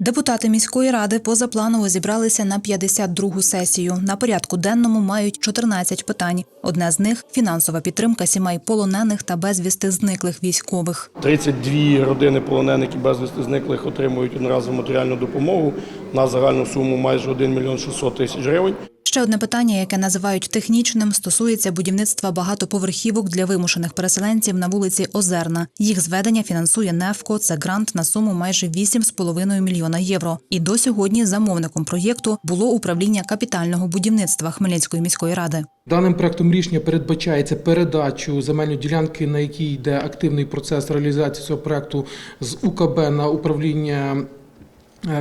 Депутати міської ради позапланово зібралися на 52-гу сесію. На порядку денному мають 14 питань. Одне з них фінансова підтримка сімей полонених та безвісти зниклих військових. 32 родини полонених і безвісти зниклих отримують одноразову матеріальну допомогу на загальну суму майже 1 мільйон 600 тисяч гривень. Ще одне питання, яке називають технічним, стосується будівництва багатоповерхівок для вимушених переселенців на вулиці Озерна. Їх зведення фінансує НЕФКО. Це грант на суму майже 8,5 мільйона євро. І до сьогодні замовником проєкту було управління капітального будівництва Хмельницької міської ради. Даним проектом рішення передбачається передачу земельної ділянки, на якій йде активний процес реалізації цього проекту з УКБ на управління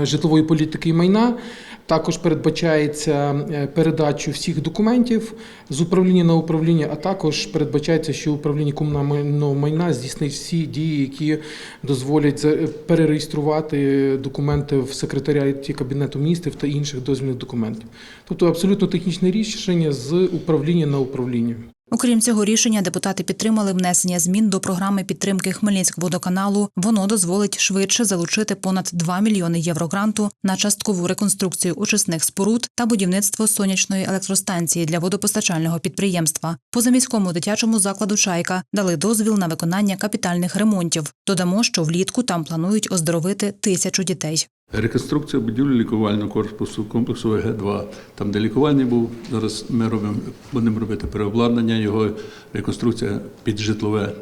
е, житлової політики і майна. Також передбачається е, передачу всіх документів з управління на управління, а також передбачається, що управління комунального майна здійснить всі дії, які дозволять перереєструвати документи в секретаріаті Кабінету міністрів та інших дозвільних документів. Тобто абсолютно технічне рішення з управління на управління. Окрім цього рішення, депутати підтримали внесення змін до програми підтримки Хмельницькводоканалу. Воно дозволить швидше залучити понад 2 мільйони євро гранту на часткову реконструкцію очисних споруд та будівництво сонячної електростанції для водопостачального підприємства. Позаміському дитячому закладу Чайка дали дозвіл на виконання капітальних ремонтів. Додамо, що влітку там планують оздоровити тисячу дітей. Реконструкція будівлі лікувального корпусу комплексу ВГ-2. Там, де лікувальний був, зараз ми робимо, будемо робити переобладнання його, реконструкція під житлове.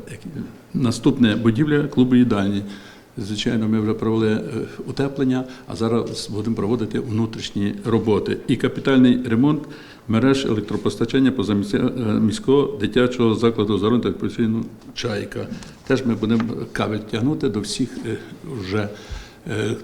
Наступне будівля клубу їдальні. Звичайно, ми вже провели е, утеплення, а зараз будемо проводити внутрішні роботи. І капітальний ремонт мереж електропостачання позаміського дитячого закладу охорони та відпочинку «Чайка». Теж ми будемо кабель тягнути до всіх е, вже е,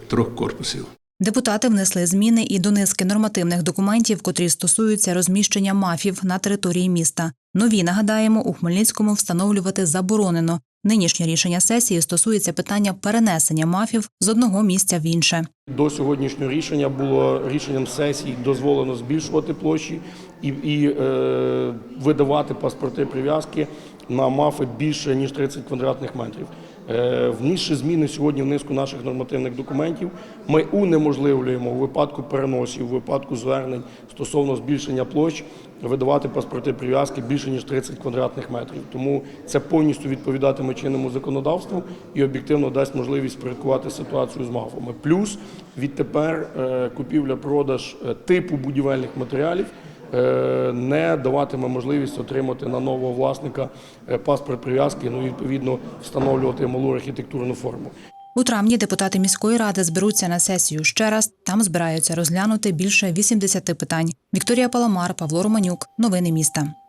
трьох корпусів. Депутати внесли зміни і до низки нормативних документів, котрі стосуються розміщення мафів на території міста. Нові нагадаємо, у Хмельницькому встановлювати заборонено. Нинішнє рішення сесії стосується питання перенесення мафів з одного місця в інше. До сьогоднішнього рішення було рішенням сесії дозволено збільшувати площі і, і е, видавати паспорти прив'язки на мафи більше ніж 30 квадратних метрів. Е, внісши зміни сьогодні в низку наших нормативних документів, ми унеможливлюємо у випадку переносів, у випадку звернень стосовно збільшення площ видавати паспорти прив'язки більше ніж 30 квадратних метрів. Тому це повністю відповідатиме чинному законодавству і об'єктивно дасть можливість порядкувати ситуацію з мафами. Плюс відтепер е, купівля-продаж е, типу будівельних матеріалів е, не даватиме можливість отримати на нового власника паспорт прив'язки, ну і відповідно встановлювати малу архітектурну форму. У травні депутати міської ради зберуться на сесію ще раз. Там збираються розглянути більше 80 питань. Вікторія Паламар, Павло Романюк. Новини міста.